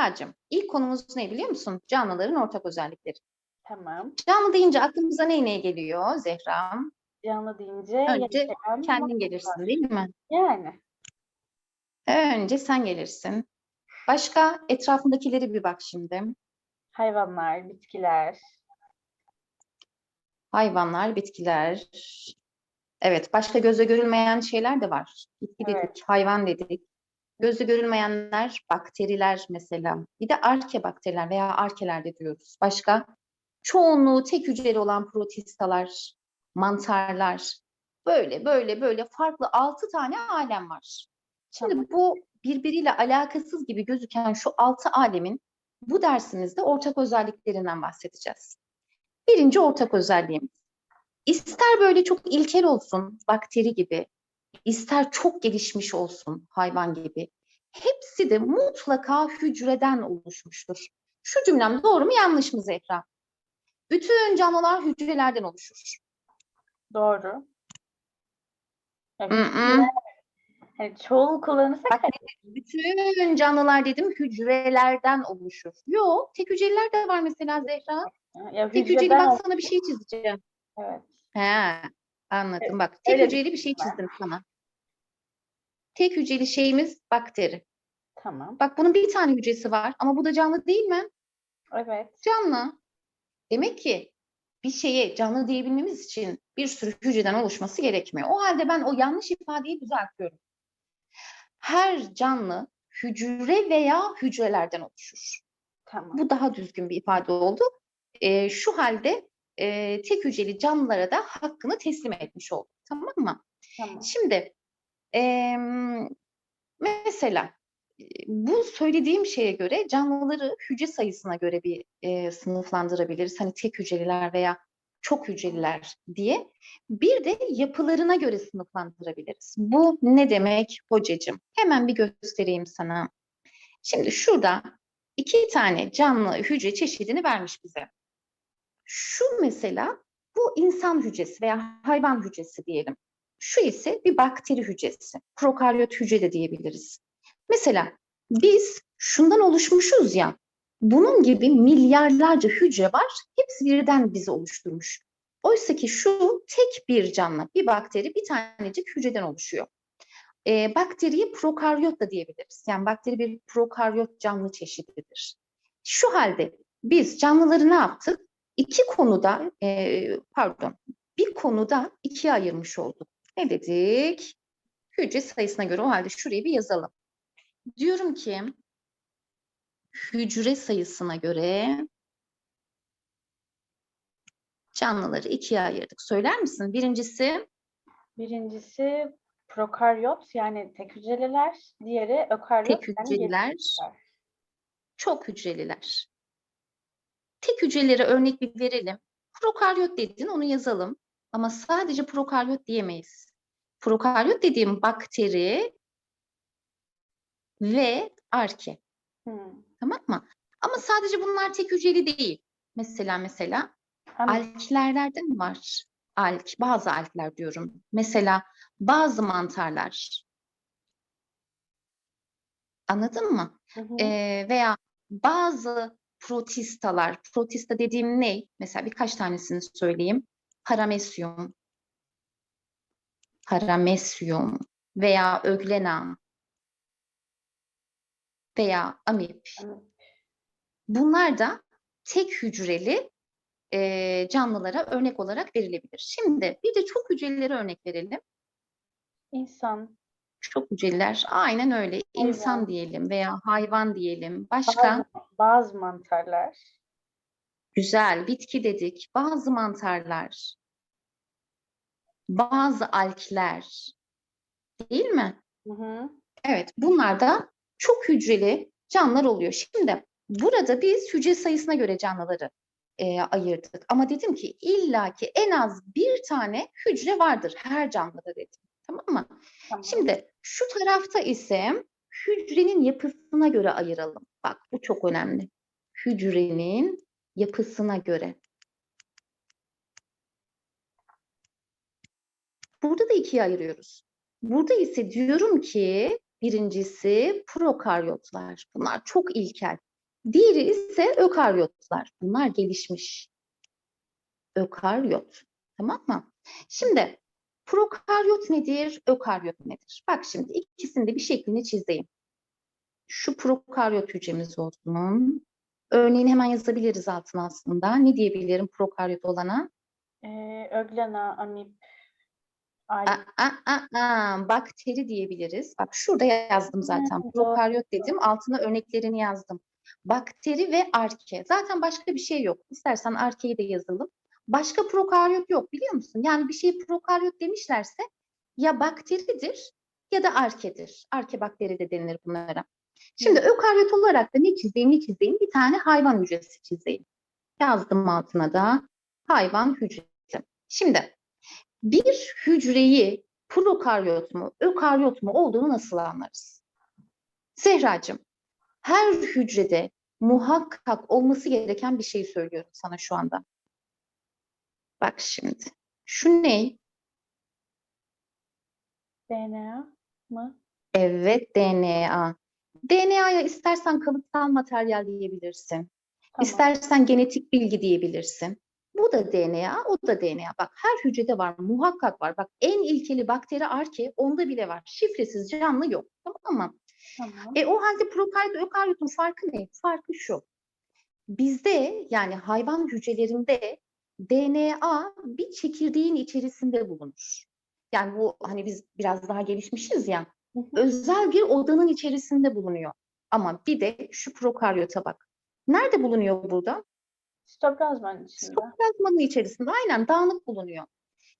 Zehracığım, ilk konumuz ne biliyor musun? Canlıların ortak özellikleri. Tamam. Canlı deyince aklımıza ne ne geliyor Zehra? Canlı deyince Önce yaşayan Kendin gelirsin değil mi? Yani. Önce sen gelirsin. Başka etrafındakileri bir bak şimdi. Hayvanlar, bitkiler. Hayvanlar, bitkiler. Evet, başka gözle görülmeyen şeyler de var. Bitki dedik, Evet. hayvan dedik. Gözle görülmeyenler, bakteriler mesela. Bir de arke bakteriler veya arkeler de diyoruz. Başka çoğunluğu tek hücreli olan protistalar, mantarlar. Böyle böyle böyle farklı altı tane alem var. Şimdi Tamam. bu birbiriyle alakasız gibi gözüken şu altı alemin bu dersimizde ortak özelliklerinden bahsedeceğiz. Birinci ortak özelliğimiz. İster böyle çok ilkel olsun, bakteri gibi, ister çok gelişmiş olsun, hayvan gibi. Hepsi de mutlaka hücreden oluşmuştur. Şu cümlem doğru mu yanlış mı Zehra? Bütün canlılar hücrelerden oluşur. Doğru. Evet, Mm, mm. hani çoğul kullanırsak Bak Bütün canlılar dedim hücrelerden oluşur. Yok, tek hücreliler de var mesela Zehra. ya Tek hücreli bak sana bir şey çizeceğim. Evet. He, anladım bak. Tek hücreli bir şey var. çizdim sana. Tek hücreli şeyimiz bakteri. Tamam. Bak bunun bir tane hücresi var ama bu da canlı değil mi? Evet. Canlı. Demek ki bir şeye canlı diyebilmemiz için bir sürü hücreden oluşması gerekmiyor. O halde ben o yanlış ifadeyi düzeltiyorum. Her canlı hücre veya hücrelerden oluşur. Tamam. Bu daha düzgün bir ifade oldu. Ee, şu halde e, tek hücreli canlılara da hakkını teslim etmiş olduk. Tamam mı? Tamam. Şimdi em, mesela e, bu söylediğim şeye göre canlıları hücre sayısına göre bir e, sınıflandırabiliriz. Hani tek hücreliler veya çok hücreliler diye. Bir de yapılarına göre sınıflandırabiliriz. Bu ne demek hocacığım? Hemen bir göstereyim sana. Şimdi şurada iki tane canlı hücre çeşidini vermiş bize. Şu mesela bu insan hücresi veya hayvan hücresi diyelim. Şu ise bir bakteri hücresi. Prokaryot hücre de diyebiliriz. Mesela biz şundan oluşmuşuz ya. Bunun gibi milyarlarca hücre var. Hepsi birden bizi oluşturmuş. Oysa ki şu tek bir canlı, bir bakteri bir tanecik hücreden oluşuyor. Ee, bakteriye prokaryot da diyebiliriz. Yani bakteri bir prokaryot canlı çeşididir. Şu halde biz canlıları ne yaptık? İki konuda, e, pardon, bir konuda ikiye ayırmış olduk. Ne dedik? Hücre sayısına göre o halde şurayı bir yazalım. Diyorum ki hücre sayısına göre canlıları ikiye ayırdık. Söyler misin? Birincisi Birincisi prokaryot yani tek hücreliler. Diğeri ökaryot tek yani hücreliler, gelişmişler. çok hücreliler. Tek hücrelere örnek bir verelim. Prokaryot dedin onu yazalım. Ama sadece prokaryot diyemeyiz. Prokaryot dediğim bakteri ve arke. Hmm. Tamam mı? Ama sadece bunlar tek hücreli değil. Mesela mesela Hani alklerlerden var. Alk, bazı alkler diyorum. Mesela bazı mantarlar. Anladın mı? Hı hı. Ee, veya bazı protistalar. Protista dediğim ne? Mesela birkaç tanesini söyleyeyim. Paramesyum, paramesyum veya öglena veya amip. Amip. Bunlar da tek hücreli e, canlılara örnek olarak verilebilir. Şimdi bir de çok hücrelilere örnek verelim. İnsan, Çok hücreliler aynen öyle. İnsan diyelim veya hayvan diyelim. Başka bazı, bazı mantarlar, güzel bitki dedik. Bazı mantarlar, bazı alkler değil mi? hı hı. Evet, bunlar da çok hücreli canlılar oluyor. Şimdi burada biz hücre sayısına göre canlıları e, ayırdık. Ama dedim ki illaki en az bir tane hücre vardır her canlıda dedim. Tamam mı? Tamam. Şimdi şu tarafta ise hücrenin yapısına göre ayıralım. Bak bu çok önemli. Hücrenin yapısına göre. Burada da ikiye ayırıyoruz. Burada ise diyorum ki birincisi prokaryotlar. Bunlar çok ilkel. Diğeri ise ökaryotlar. Bunlar gelişmiş. Ökaryot. Tamam mı? Şimdi prokaryot nedir? Ökaryot nedir? Bak şimdi ikisini de bir şeklini çizeyim. Şu prokaryot hücremiz olsun. Örneğini hemen yazabiliriz altına aslında. Ne diyebilirim prokaryot olana? Ee, öglena, amip, ay. A, a, a, a, bakteri diyebiliriz. Bak şurada yazdım zaten. Prokaryot dedim. Altına örneklerini yazdım. Bakteri ve arke. Zaten başka bir şey yok. İstersen arkeyi de yazalım. Başka prokaryot yok biliyor musun? Yani bir şey prokaryot demişlerse ya bakteridir ya da arkedir. Arke bakteri de denilir bunlara. Şimdi ökaryot olarak da ne çizeyim ne çizeyim? Bir tane hayvan hücresi çizeyim. Yazdım altına da hayvan hücresi. Şimdi bir hücreyi prokaryot mu, ökaryot mu olduğunu nasıl anlarız? Zehracığım, her hücrede muhakkak olması gereken bir şey söylüyorum sana şu anda. Bak şimdi. Şu ne? DNA mı? Evet, DNA. DNA'ya istersen kalıtsal materyal diyebilirsin. Tamam. İstersen genetik bilgi diyebilirsin. Bu da DNA, o da DNA. Bak her hücrede var, muhakkak var. Bak en ilkeli bakteri arke onda bile var. Şifresiz canlı yok. Tamam mı? Tamam. E o halde prokaryot ökaryotun farkı ne? Farkı şu. Bizde yani hayvan hücrelerinde DNA bir çekirdeğin içerisinde bulunur. Yani bu hani biz biraz daha gelişmişiz ya. Özel bir odanın içerisinde bulunuyor. Ama bir de şu prokaryota bak. Nerede bulunuyor burada? Sitoplazmanın içinde. Sitoplazmanın içerisinde aynen dağınık bulunuyor.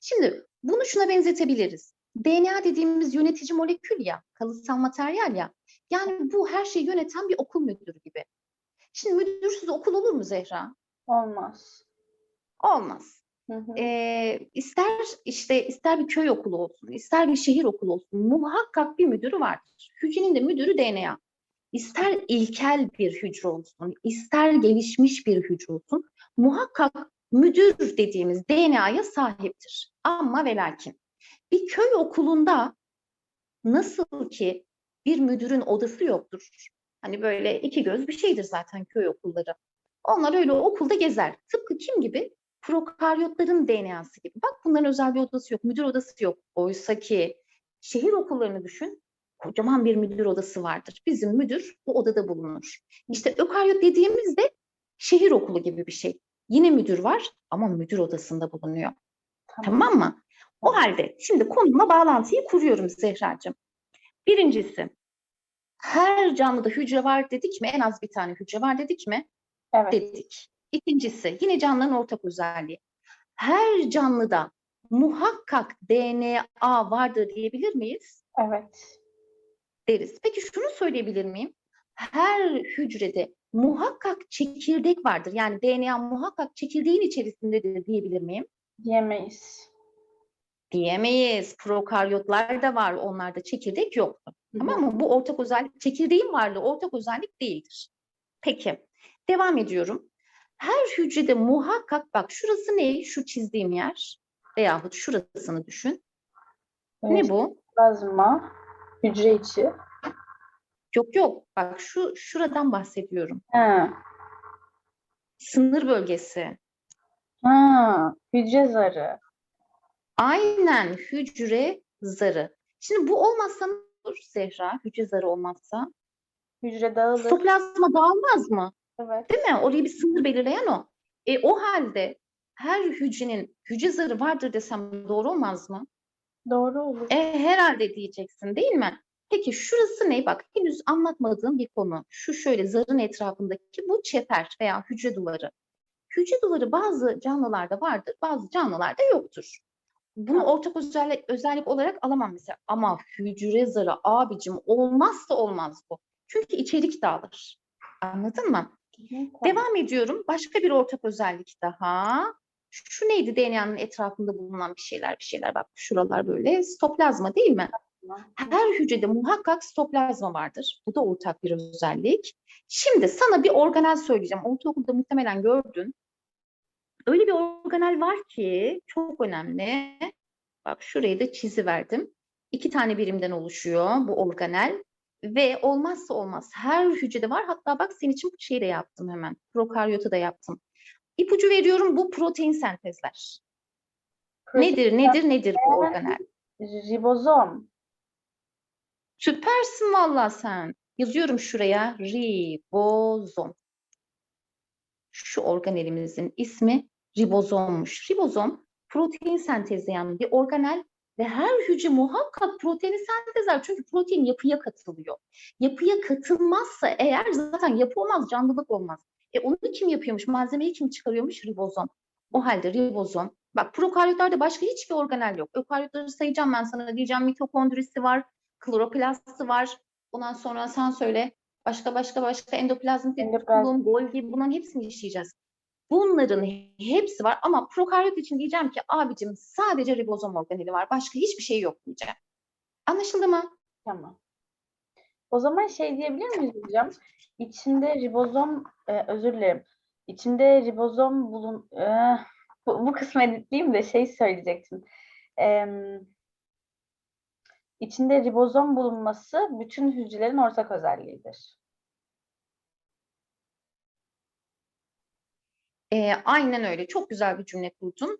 Şimdi bunu şuna benzetebiliriz. DNA dediğimiz yönetici molekül ya, kalıtsal materyal ya. Yani bu her şeyi yöneten bir okul müdürü gibi. Şimdi müdürsüz okul olur mu Zehra? Olmaz. Olmaz. Hı hı. Ee, ister işte ister bir köy okulu olsun, ister bir şehir okulu olsun muhakkak bir müdürü vardır. Hücrenin de müdürü DNA. İster ilkel bir hücre olsun, ister gelişmiş bir hücre olsun muhakkak müdür dediğimiz DNA'ya sahiptir. Ama ve lakin bir köy okulunda nasıl ki bir müdürün odası yoktur. Hani böyle iki göz bir şeydir zaten köy okulları. Onlar öyle okulda gezer. Tıpkı kim gibi? Prokaryotların DNA'sı gibi. Bak bunların özel bir odası yok, müdür odası yok. Oysa ki şehir okullarını düşün. Kocaman bir müdür odası vardır. Bizim müdür bu odada bulunur. İşte ökaryot dediğimizde şehir okulu gibi bir şey. Yine müdür var ama müdür odasında bulunuyor. Tamam mı? O halde şimdi konumla bağlantıyı kuruyorum Zehracığım. Birincisi, her canlıda hücre var dedik mi? En az bir tane hücre var dedik mi? Evet. Dedik. İkincisi, yine canlıların ortak özelliği. Her canlıda muhakkak DNA vardır diyebilir miyiz? Evet. Deriz. Peki şunu söyleyebilir miyim? Her hücrede muhakkak çekirdek vardır. Yani DNA muhakkak çekirdeğin içerisindedir diyebilir miyim? Diyemeyiz. Diyemeyiz. Prokaryotlar da var. Onlarda çekirdek yoktu. Tamam mı? Bu ortak özellik, çekirdeğin varlığı ortak özellik değildir. Peki, devam ediyorum. Her hücrede muhakkak, bak şurası ne? Şu çizdiğim yer veyahut şurasını düşün. Ne Evet, bu? Plazma, hücre içi. Yok yok, bak şu şuradan bahsediyorum. Ha. Sınır bölgesi. Ha. Hücre zarı. Aynen hücre zarı. Şimdi bu olmazsa ne olur Zehra? Hücre zarı olmazsa. Hücre dağılır. Sitoplazma dağılmaz mı? Evet. Değil mi? Orayı bir sınır belirleyen o. E, o halde her hücrenin hücre zarı vardır desem doğru olmaz mı? Doğru olur. E, herhalde diyeceksin değil mi? Peki şurası ne? Bak henüz anlatmadığım bir konu. Şu şöyle zarın etrafındaki bu çeper veya hücre duvarı. Hücre duvarı bazı canlılarda vardır, bazı canlılarda yoktur. Bunu ortak özellik, özellik olarak alamam mesela. Ama hücre zarı abicim olmazsa olmaz bu. Çünkü içerik dağılır. Anladın mı? Devam ediyorum. Başka bir ortak özellik daha. Şu neydi DNA'nın etrafında bulunan bir şeyler bir şeyler. Bak şuralar böyle sitoplazma değil mi? Her hücrede muhakkak sitoplazma vardır. Bu da ortak bir özellik. Şimdi sana bir organel söyleyeceğim. Ortaokulda muhtemelen gördün. Öyle bir organel var ki çok önemli. Bak şurayı da çiziverdim. İki tane birimden oluşuyor bu organel. Ve olmazsa olmaz her hücrede var. Hatta bak senin için şey de yaptım hemen. Prokaryota da yaptım. İpucu veriyorum bu protein sentezler. Nedir, nedir, nedir bu organel? Ribozom. Süpersin vallahi sen. Yazıyorum şuraya ribozom. Şu organelimizin ismi ribozommuş. Ribozom protein sentezleyen bir organel ve her hücre muhakkak proteini sentezler. Çünkü protein yapıya katılıyor. Yapıya katılmazsa eğer zaten yapı olmaz, canlılık olmaz. E onu kim yapıyormuş? Malzemeyi kim çıkarıyormuş? Ribozom. O halde ribozom. Bak prokaryotlerde başka hiçbir organel yok. Ökaryotları sayacağım ben sana. Diyeceğim mitokondrisi var, kloroplasti var. Ondan sonra sen söyle. Başka başka başka endoplazmik Endoplazm. Golgi bunların hepsini işleyeceğiz. Bunların hepsi var ama prokaryot için diyeceğim ki abicim sadece ribozom organeli var. Başka hiçbir şey yok diyeceğim. Anlaşıldı mı? Tamam. O zaman şey diyebilir miyiz hocam? İçinde ribozom, e, özür dilerim. İçinde ribozom bulun... e, bu, bu kısmı editleyeyim de şey söyleyecektim. Em, içinde ribozom bulunması bütün hücrelerin ortak özelliğidir. Ee, aynen öyle. Çok güzel bir cümle kurdun.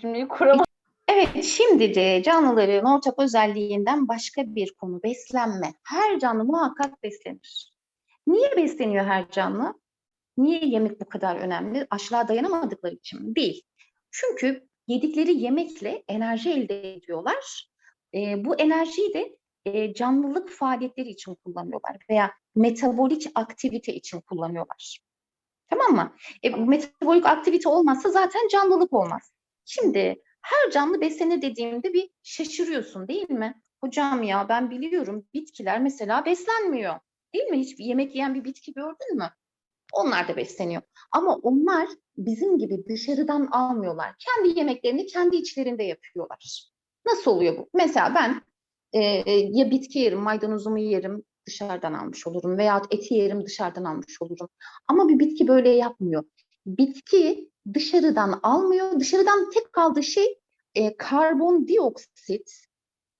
Cümleyi kuramadım. Evet, şimdi de canlıların ortak özelliğinden başka bir konu beslenme. Her canlı muhakkak beslenir. Niye besleniyor her canlı? Niye yemek bu kadar önemli? Açlığa dayanamadıkları için mi? Değil. Çünkü yedikleri yemekle enerji elde ediyorlar. Ee, bu enerjiyi de e, canlılık faaliyetleri için kullanıyorlar veya metabolik aktivite için kullanıyorlar. Tamam mı? E, metabolik aktivite olmazsa zaten canlılık olmaz. Şimdi her canlı beslenir dediğimde bir şaşırıyorsun değil mi? Hocam ya ben biliyorum bitkiler mesela beslenmiyor. Değil mi? Hiç yemek yiyen bir bitki gördün mü? Onlar da besleniyor. Ama onlar bizim gibi dışarıdan almıyorlar. Kendi yemeklerini kendi içlerinde yapıyorlar. Nasıl oluyor bu? Mesela ben e, ya bitki yerim, maydanozumu yerim, dışarıdan almış olurum veya eti yerim, dışarıdan almış olurum. Ama bir bitki böyle yapmıyor. Bitki dışarıdan almıyor. Dışarıdan tek kaldığı şey e, karbondioksit.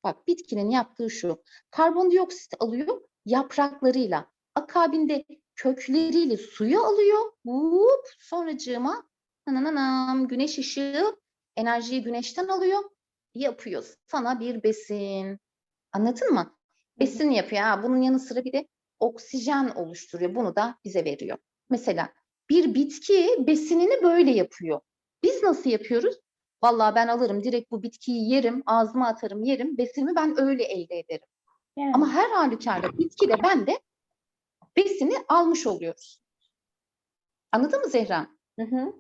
Bak bitkinin yaptığı şu. Karbondioksit alıyor yapraklarıyla. Akabinde kökleriyle suyu alıyor. Hop, sonracığıma nananam, güneş ışığı enerjiyi güneşten alıyor. Yapıyor sana bir besin. Anladın mı? Besin yapıyor. Ha, bunun yanı sıra bir de oksijen oluşturuyor. Bunu da bize veriyor. Mesela bir bitki besinini böyle yapıyor. Biz nasıl yapıyoruz? Vallahi ben alırım direkt bu bitkiyi yerim, ağzıma atarım, yerim. Besinimi ben öyle elde ederim. Yani, Ama her halükarda bitki de ben de besini almış oluyoruz. Anladın mı Zehra? hı hı,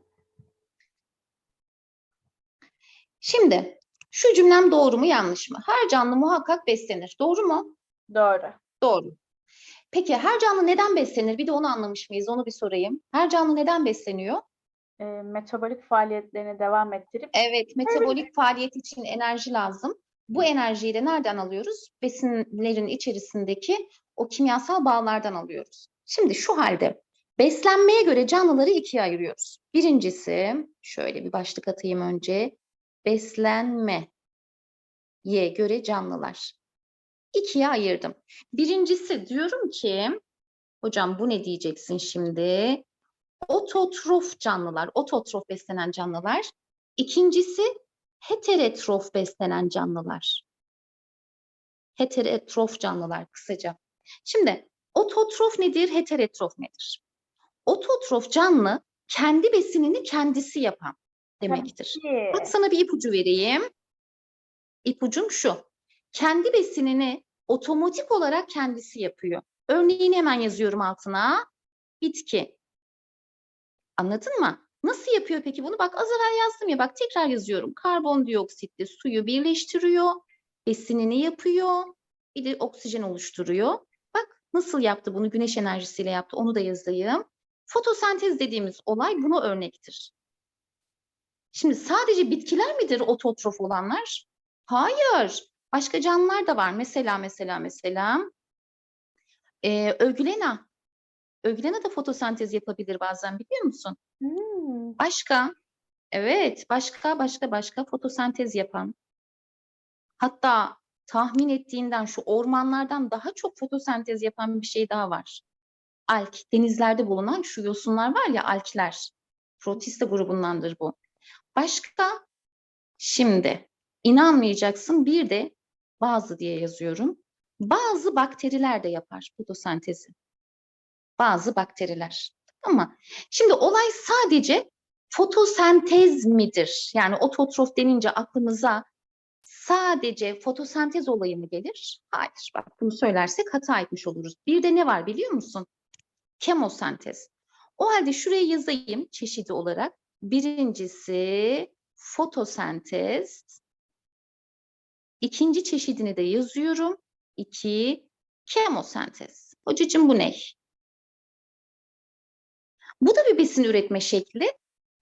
Şimdi şu cümlem doğru mu yanlış mı? Her canlı muhakkak beslenir. Doğru mu? Doğru. Doğru. Peki her canlı neden beslenir? Bir de onu anlamış mıyız? Onu bir sorayım. Her canlı neden besleniyor? E, metabolik faaliyetlerini devam ettirip Evet, metabolik faaliyet için enerji lazım. Bu enerjiyi de nereden alıyoruz? Besinlerin içerisindeki o kimyasal bağlardan alıyoruz. Şimdi şu halde beslenmeye göre canlıları ikiye ayırıyoruz. Birincisi, şöyle bir başlık atayım önce. Beslenmeye göre canlılar. İkiye ayırdım. Birincisi diyorum ki, hocam bu ne diyeceksin şimdi? Ototrof canlılar, ototrof beslenen canlılar. İkincisi heterotrof beslenen canlılar. Heterotrof canlılar kısaca. Şimdi ototrof nedir, heterotrof nedir? Ototrof canlı kendi besinini kendisi yapan demektir. Bak sana bir ipucu vereyim. İpucum şu. Kendi besinini otomatik olarak kendisi yapıyor. Örneğini hemen yazıyorum altına. Bitki. Anladın mı? Nasıl yapıyor peki bunu? Bak az evvel yazdım ya bak tekrar yazıyorum. Karbondioksitle suyu birleştiriyor. Besinini yapıyor. Bir de oksijen oluşturuyor. Bak nasıl yaptı bunu? Güneş enerjisiyle yaptı. Onu da yazayım. Fotosentez dediğimiz olay buna örnektir. Şimdi sadece bitkiler midir ototrof olanlar? Hayır. Başka canlılar da var. Mesela mesela mesela e, Ögülena. Ögülena da fotosentez yapabilir bazen biliyor musun? Hmm, Başka, evet, başka başka başka fotosentez yapan. Hatta tahmin ettiğinden şu ormanlardan daha çok fotosentez yapan bir şey daha var. Alk, denizlerde bulunan şu yosunlar var ya alkler. Protista grubundandır bu. Başka şimdi inanmayacaksın bir de bazı diye yazıyorum. Bazı bakteriler de yapar fotosentezi. Bazı bakteriler. Ama şimdi olay sadece fotosentez midir? Yani ototrof denince aklımıza sadece fotosentez olayı mı gelir? Hayır. Bak bunu söylersek hata etmiş oluruz. Bir de ne var biliyor musun? Kemosentez. O halde şuraya yazayım çeşidi olarak. Birincisi fotosentez. İkinci çeşidini de yazıyorum. İki, kemosentez. Hocacığım bu ne? Bu da bir besin üretme şekli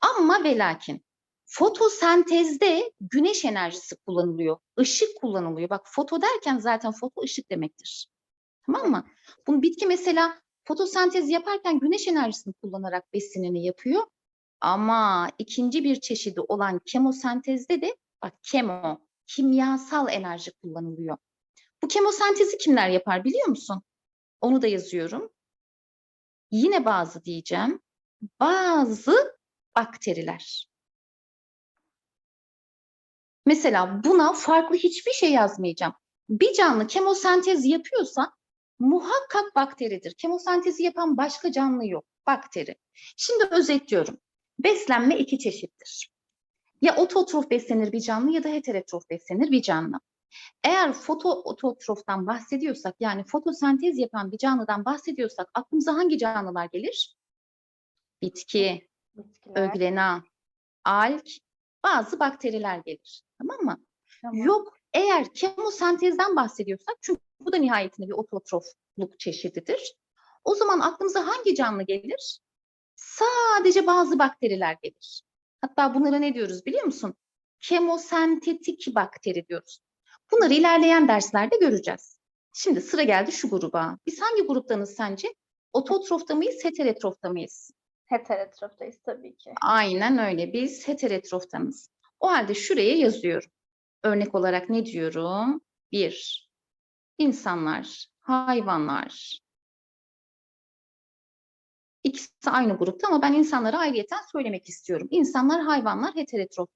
ama ve lakin fotosentezde güneş enerjisi kullanılıyor, ışık kullanılıyor. Bak foto derken zaten foto ışık demektir. Tamam mı? Bunu bitki mesela fotosentez yaparken güneş enerjisini kullanarak besinini yapıyor. Ama ikinci bir çeşidi olan kemosentezde de bak kemo, kimyasal enerji kullanılıyor. Bu kemosentezi kimler yapar biliyor musun? Onu da yazıyorum. Yine bazı diyeceğim. Bazı bakteriler. Mesela buna farklı hiçbir şey yazmayacağım. Bir canlı kemosentez yapıyorsa muhakkak bakteridir. Kemosentezi yapan başka canlı yok. Bakteri. Şimdi özetliyorum. Beslenme iki çeşittir. Ya ototrof beslenir bir canlı ya da heterotrof beslenir bir canlı. Eğer fotoototroftan bahsediyorsak yani fotosentez yapan bir canlıdan bahsediyorsak aklımıza hangi canlılar gelir? Bitki, Bitkiler. öglena, alg, bazı bakteriler gelir. Tamam mı? Tamam. Yok eğer kemosentezden bahsediyorsak çünkü bu da nihayetinde bir ototrofluk çeşididir. O zaman aklımıza hangi canlı gelir? Sadece bazı bakteriler gelir. Hatta bunlara ne diyoruz biliyor musun? Kemosentetik bakteri diyoruz. Bunları ilerleyen derslerde göreceğiz. Şimdi sıra geldi şu gruba. Biz hangi gruptanız sence? Ototrofta mıyız, heterotrofta mıyız? Heterotroftayız tabii ki. Aynen öyle. Biz heterotroftanız. O halde şuraya yazıyorum. Örnek olarak ne diyorum? Bir, insanlar, hayvanlar. İkisi aynı grupta ama ben insanlara ayrıyeten söylemek istiyorum. İnsanlar, hayvanlar heterotrof.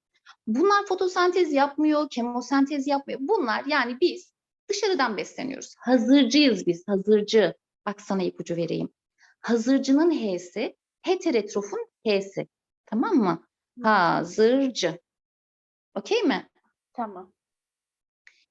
Bunlar fotosentez yapmıyor, kemosentez yapmıyor. Bunlar yani biz dışarıdan besleniyoruz. Hazırcıyız biz, hazırcı. Bak sana ipucu vereyim. Hazırcının H'si, heterotrofun H'si. Tamam mı? Hazırcı. Okey mi? Tamam.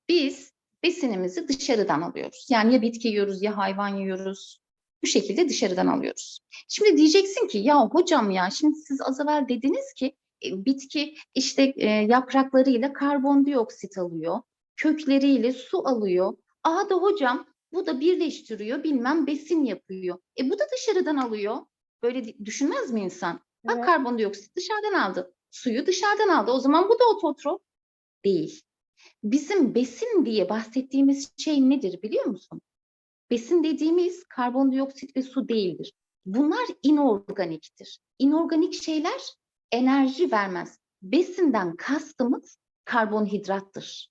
Biz besinimizi dışarıdan alıyoruz. Yani ya bitki yiyoruz ya hayvan yiyoruz. Bu şekilde dışarıdan alıyoruz. Şimdi diyeceksin ki ya hocam ya şimdi siz az evvel dediniz ki e, bitki işte e, yapraklarıyla karbondioksit alıyor, kökleriyle su alıyor. Aa da hocam bu da birleştiriyor bilmem besin yapıyor. E bu da dışarıdan alıyor. Böyle düşünmez mi insan? Bak Evet. karbondioksit dışarıdan aldı. Suyu dışarıdan aldı. O zaman bu da ototrof değil. Bizim besin diye bahsettiğimiz şey nedir biliyor musun? Besin dediğimiz karbondioksit ve su değildir. Bunlar inorganiktir. İnorganik şeyler enerji vermez. Besinden kastımız karbonhidrattır,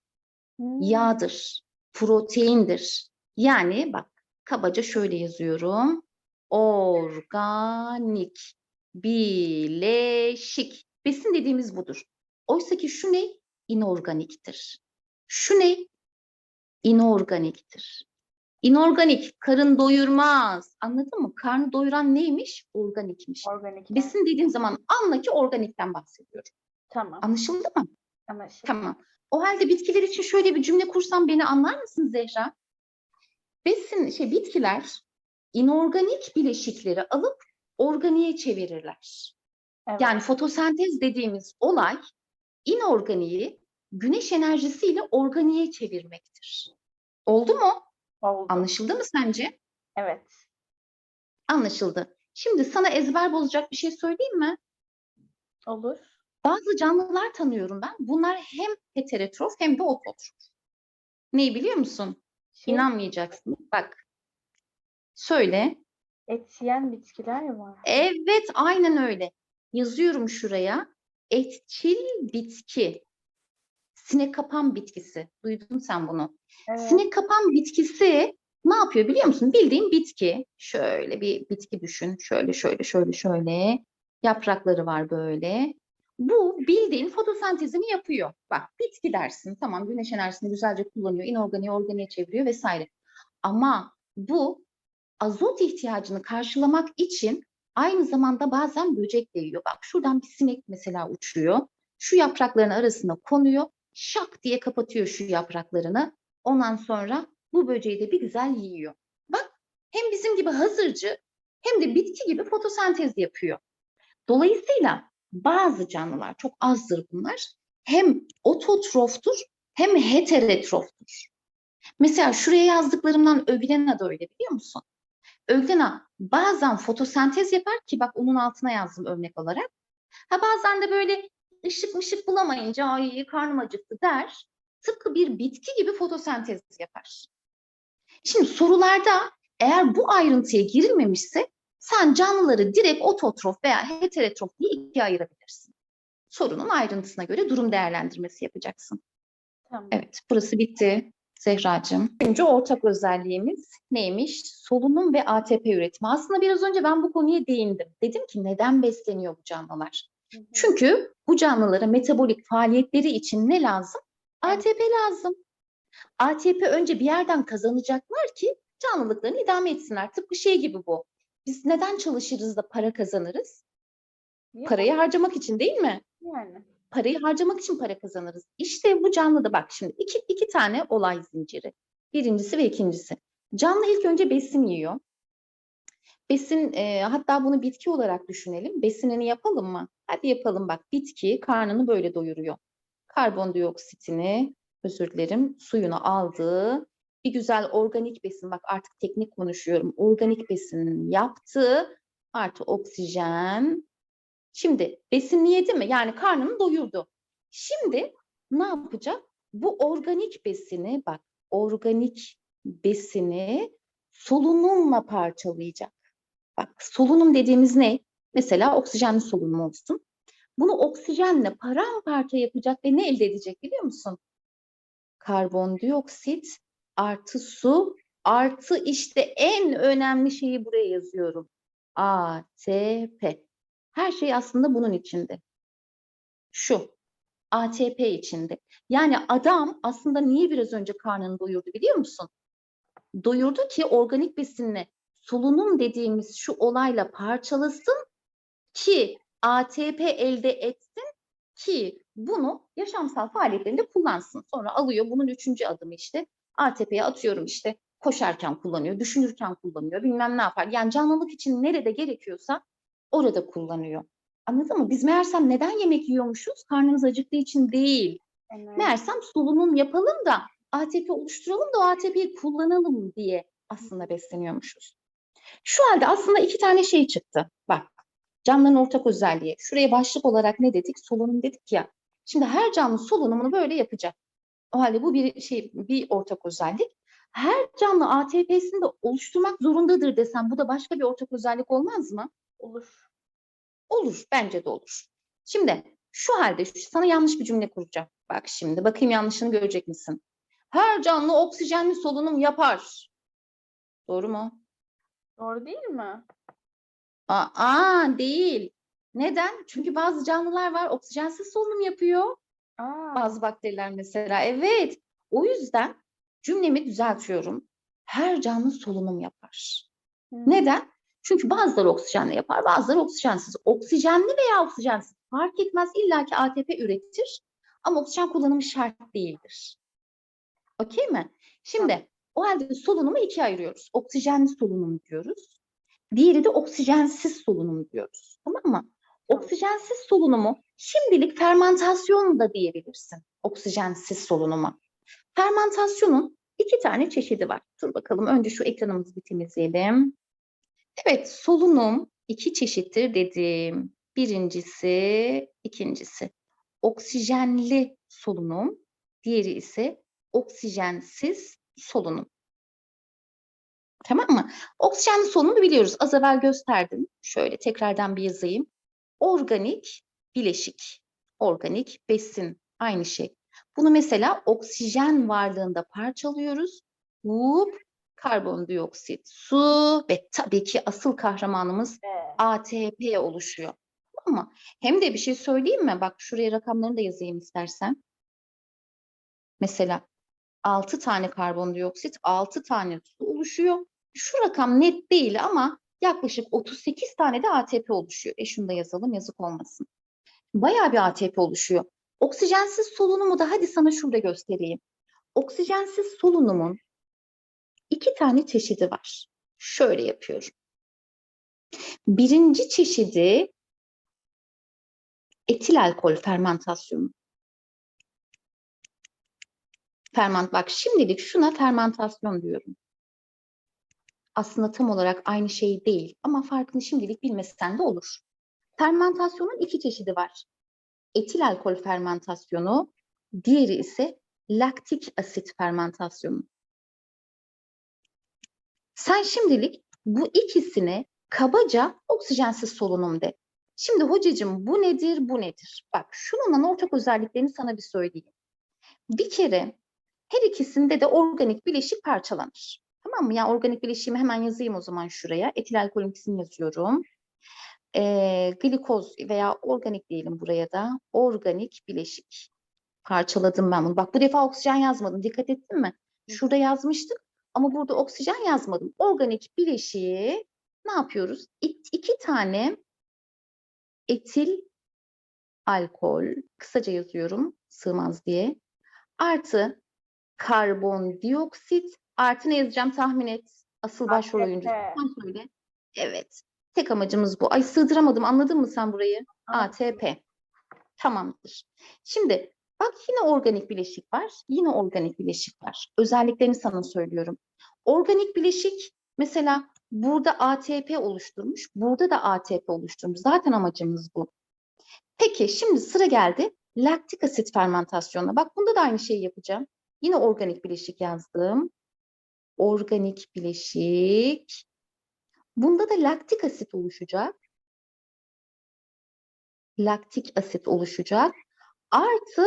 Hmm. yağdır, proteindir. Yani bak kabaca şöyle yazıyorum. Organik, bileşik. Besin dediğimiz budur. Oysa ki şu ne? İnorganiktir. Şu ne? İnorganiktir. İnorganik, karın doyurmaz. Anladın mı? Karnı doyuran neymiş? Organikmiş. Organik. Besin dediğim zaman anla ki organikten bahsediyorum. Tamam. Anlaşıldı mı? Anlaşıldı. Tamam. O halde bitkiler için şöyle bir cümle kursam beni anlar mısın Zehra? Besin, şey bitkiler inorganik bileşikleri alıp organiğe çevirirler. Evet. Yani fotosentez dediğimiz olay inorganiği güneş enerjisiyle organiğe çevirmektir. Oldu mu? Oldu. Anlaşıldı mı sence? Evet. Anlaşıldı. Şimdi sana ezber bozacak bir şey söyleyeyim mi? Olur. Bazı canlılar tanıyorum ben. Bunlar hem heterotrof hem de ototrof. Neyi biliyor musun? Şey, İnanmayacaksın. Bak. Söyle. et yiyen bitkiler var. Evet, aynen öyle. Yazıyorum şuraya. Etçil bitki. Sinek kapan bitkisi. Duydun sen bunu. Evet. Sinek kapan bitkisi ne yapıyor biliyor musun? Bildiğin bitki. Şöyle bir bitki düşün. Şöyle şöyle şöyle şöyle. Yaprakları var böyle. Bu bildiğin fotosentezini yapıyor. Bak bitki dersin. Tamam güneş enerjisini güzelce kullanıyor. inorganiği organiğe çeviriyor vesaire. Ama bu azot ihtiyacını karşılamak için aynı zamanda bazen böcek de yiyor. Bak şuradan bir sinek mesela uçuyor. Şu yaprakların arasına konuyor. Şak diye kapatıyor şu yapraklarını. Ondan sonra bu böceği de bir güzel yiyor. Bak hem bizim gibi hazırcı hem de bitki gibi fotosentez yapıyor. Dolayısıyla bazı canlılar çok azdır bunlar. Hem ototroftur hem heterotroftur. Mesela şuraya yazdıklarımdan Öglena da öyle biliyor musun? Öglena bazen fotosentez yapar ki bak onun altına yazdım örnek olarak. Ha bazen de böyle ışık mışık bulamayınca ay karnım acıktı der. Tıpkı bir bitki gibi fotosentez yapar. Şimdi sorularda eğer bu ayrıntıya girilmemişse sen canlıları direkt ototrof veya heterotrof diye ikiye ayırabilirsin. Sorunun ayrıntısına göre durum değerlendirmesi yapacaksın. Tamam. Evet, burası bitti Zehracığım. Üçüncü ortak özelliğimiz neymiş? Solunum ve ATP üretimi. Aslında biraz önce ben bu konuya değindim. Dedim ki neden besleniyor bu canlılar? Çünkü bu canlılara metabolik faaliyetleri için ne lazım? ATP lazım. ATP önce bir yerden kazanacaklar ki canlılıklarını idame etsinler. Tıpkı şey gibi bu. Biz neden çalışırız da para kazanırız? Ya, Parayı harcamak için değil mi? yani. Parayı harcamak için para kazanırız. İşte bu canlıda bak şimdi iki, iki tane olay zinciri. Birincisi ve ikincisi. Canlı ilk önce besin yiyor. Besin e, hatta bunu bitki olarak düşünelim. Besinini yapalım mı? Hadi yapalım bak. Bitki karnını böyle doyuruyor. Karbondioksitini, özür dilerim, suyunu aldı. Bir güzel organik besin, bak artık teknik konuşuyorum. Organik besin yaptı. Artı oksijen. Şimdi besinini yedi mi? Yani karnını doyurdu. Şimdi ne yapacak? Bu organik besini bak organik besini solunumla parçalayacak. Bak solunum dediğimiz ne? Mesela oksijenli solunum olsun. Bunu oksijenle paramparça yapacak ve ne elde edecek biliyor musun? Karbondioksit artı su artı işte en önemli şeyi buraya yazıyorum. ATP. Her şey aslında bunun içinde. Şu. ATP içinde. Yani adam aslında niye biraz önce karnını doyurdu biliyor musun? Doyurdu ki organik besinle solunum dediğimiz şu olayla parçalasın ki ATP elde etsin ki bunu yaşamsal faaliyetlerinde kullansın. Sonra alıyor bunun üçüncü adımı işte ATP'ye atıyorum işte koşarken kullanıyor, düşünürken kullanıyor, bilmem ne yapar. Yani canlılık için nerede gerekiyorsa orada kullanıyor. Anladın mı? Biz meğersem neden yemek yiyormuşuz? Karnımız acıktığı için değil. Evet. Meğersem solunum yapalım da ATP oluşturalım da o ATP'yi kullanalım diye aslında besleniyormuşuz. Şu halde aslında iki tane şey çıktı. Bak canlıların ortak özelliği. Şuraya başlık olarak ne dedik? Solunum dedik ya. Şimdi her canlı solunumunu böyle yapacak. O halde bu bir şey bir ortak özellik. Her canlı ATP'sini de oluşturmak zorundadır desem bu da başka bir ortak özellik olmaz mı? Olur. Olur, bence de olur. Şimdi şu halde şu- sana yanlış bir cümle kuracağım. Bak şimdi bakayım yanlışını görecek misin? Her canlı oksijenli solunum yapar. Doğru mu? Doğru değil mi? Aa, değil. Neden? Çünkü bazı canlılar var oksijensiz solunum yapıyor. Aa, Bazı bakteriler mesela. Evet. O yüzden cümlemi düzeltiyorum. Her canlı solunum yapar. hı. Neden? Çünkü bazıları oksijenle yapar, bazıları oksijensiz. Oksijenli veya oksijensiz fark etmez. İlla ki ATP üretir ama oksijen kullanımı şart değildir. Okey mi? Şimdi o halde solunumu ikiye ayırıyoruz. Oksijenli solunum diyoruz. Diğeri de oksijensiz solunum diyoruz. Tamam mı? Oksijensiz solunumu şimdilik fermentasyon da diyebilirsin. Oksijensiz solunuma. Fermentasyonun iki tane çeşidi var. Dur bakalım önce şu ekranımızı bir temizleyelim. Evet, solunum iki çeşittir dedim. Birincisi, ikincisi. Oksijenli solunum, diğeri ise oksijensiz solunum. Tamam mı? Oksijenli solunumu biliyoruz. Az evvel gösterdim. Şöyle tekrardan bir yazayım. Organik bileşik. Organik besin. Aynı şey. Bunu mesela oksijen varlığında parçalıyoruz. Hop, karbondioksit, su ve tabii ki asıl kahramanımız Evet. ATP oluşuyor. Ama hem de bir şey söyleyeyim mi? Bak şuraya rakamlarını da yazayım istersen. Mesela 6 tane karbondioksit, 6 tane su oluşuyor. Şu rakam net değil ama yaklaşık 38 tane de ATP oluşuyor. E şunu da yazalım yazık olmasın. Bayağı bir ATP oluşuyor. Oksijensiz solunumu da hadi sana şurada göstereyim. Oksijensiz solunumun iki tane çeşidi var. Şöyle yapıyorum. Birinci çeşidi etil alkol fermentasyonu. Ferment bak şimdilik şuna fermentasyon diyorum. Aslında tam olarak aynı şey değil ama farkını şimdilik bilmesen de olur. Fermentasyonun iki çeşidi var. Etil alkol fermentasyonu, diğeri ise laktik asit fermentasyonu. Sen şimdilik bu ikisine kabaca oksijensiz solunum de. Şimdi hocacığım bu nedir, bu nedir? Bak şununla ortak özelliklerini sana bir söyleyeyim. Bir kere her ikisinde de organik bileşik parçalanır. Tamam mı? Ya organik bileşiğimi hemen yazayım o zaman şuraya. Etil alkolün ikisini yazıyorum. Ee, glikoz veya organik diyelim buraya da. Organik bileşik. Parçaladım ben bunu. Bak bu defa oksijen yazmadım. Dikkat ettin mi? Şurada yazmıştık ama burada oksijen yazmadım. Organik bileşiği ne yapıyoruz? İki tane etil alkol, kısaca yazıyorum sığmaz diye, artı karbondioksit, artı ne yazacağım tahmin et. Asıl başrol ATP. oyuncusu. Sen söyle. Evet. Tek amacımız bu. Ay sığdıramadım. Anladın mı sen burayı? ATP. Tamamdır. Şimdi bak yine organik bileşik var. Yine organik bileşik var. Özelliklerini sana söylüyorum. Organik bileşik mesela burada ATP oluşturmuş. Burada da ATP oluşturmuş. Zaten amacımız bu. Peki şimdi sıra geldi laktik asit fermentasyonuna. Bak bunda da aynı şeyi yapacağım. Yine organik bileşik yazdım. Organik bileşik. Bunda da laktik asit oluşacak. Laktik asit oluşacak. Artı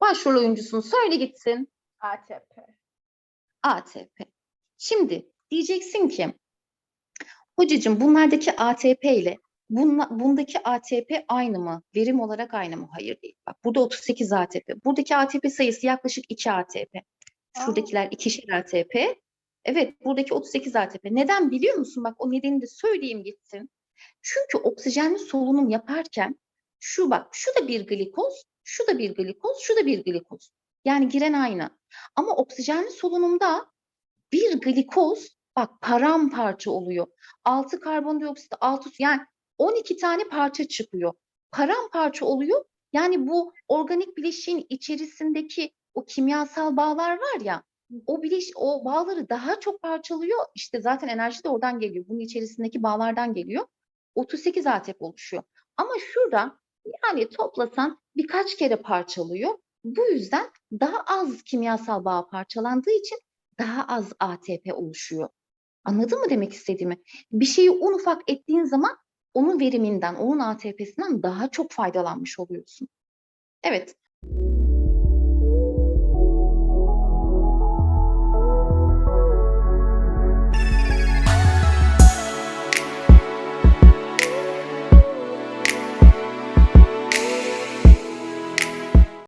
başrol oyuncusunu söyle gitsin. ATP. ATP. Şimdi diyeceksin ki hocacığım bunlardaki ATP ile bunla, bundaki ATP aynı mı? Verim olarak aynı mı? Hayır değil. Bak burada 38 ATP. Buradaki ATP sayısı yaklaşık 2 ATP. Şuradakiler ikişer ATP. Evet buradaki 38 ATP. Neden biliyor musun? Bak o nedenini de söyleyeyim gitsin. Çünkü oksijenli solunum yaparken şu bak şu da bir glikoz, şu da bir glikoz, şu da bir glikoz. Yani giren aynı. Ama oksijenli solunumda bir glikoz bak paramparça oluyor. 6 karbondioksit, 6 yani 12 tane parça çıkıyor. Paramparça oluyor. Yani bu organik bileşiğin içerisindeki o kimyasal bağlar var ya o bileş o bağları daha çok parçalıyor. İşte zaten enerji de oradan geliyor. Bunun içerisindeki bağlardan geliyor. 38 ATP oluşuyor. Ama şurada yani toplasan birkaç kere parçalıyor. Bu yüzden daha az kimyasal bağ parçalandığı için daha az ATP oluşuyor. Anladın mı demek istediğimi? Bir şeyi un ufak ettiğin zaman onun veriminden, onun ATP'sinden daha çok faydalanmış oluyorsun. Evet.